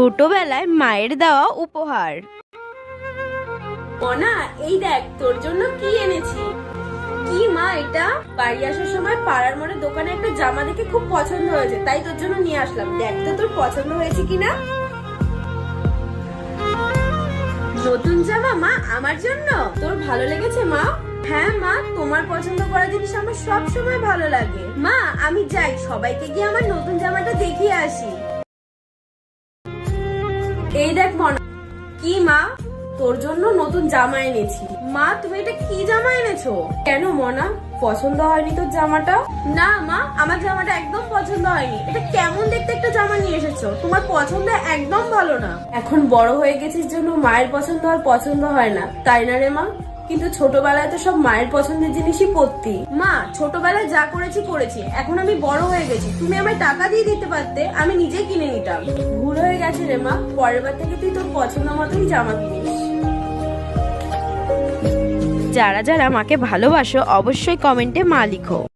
ছোটবেলায় মায়ের দেওয়া উপহার। মনা এই দেখ, তোর জন্য কি এনেছি? কি মা এটা? বাড়ি আসার সময় পাড়ার মোড়ে দোকানে একটা জামা দেখে খুব পছন্দ হয়েছে, তাই তোর জন্য নিয়ে আসলাম। দেখ তো তোর পছন্দ হয়েছে কিনা? নতুন জামা মা, আমার জন্য? তোর ভালো লেগেছে মা? হ্যাঁ মা, তোমার পছন্দ করা জিনিস আমার সব সময় ভালো লাগে। মা, আমি যাই, সবাইকে গিয়ে আমার নতুন জামাটা দেখিয়ে আসি। এই দেখ মনা, কি মা? তোর জন্য নতুন জামা এনেছি। মা, তুমি এটা কি জামা এনেছো? কেন মনা? পছন্দ হয়নি তোর জামাটা? না মা, আমার জামাটা একদম পছন্দ হয়নি। এটা কেমন দেখতে একটা জামা নিয়ে এসেছ? তোমার পছন্দ একদম ভালো না। এখন বড় হয়ে গেছিস জন্য মায়ের পছন্দ আর পছন্দ হয় না। তাই না রে মা? কিন্তু ছোটবেলায় তো সব মায়ের পছন্দের জিনিসই পরতি মা, ছোটবেলায় যা করেছি করেছি। এখন আমি বড় হয়ে গেছি। তুমি আমায় টাকা দিয়ে দিতে পারতে, আমি নিজে কিনে নিতাম। ভুল হয়ে গেছে রে মা, পরের বার থেকে তুই তোর পছন্দ মতোই জামা কিনিস। যারা যারা মাকে ভালোবাসো, অবশ্যই কমেন্টে মা লিখো।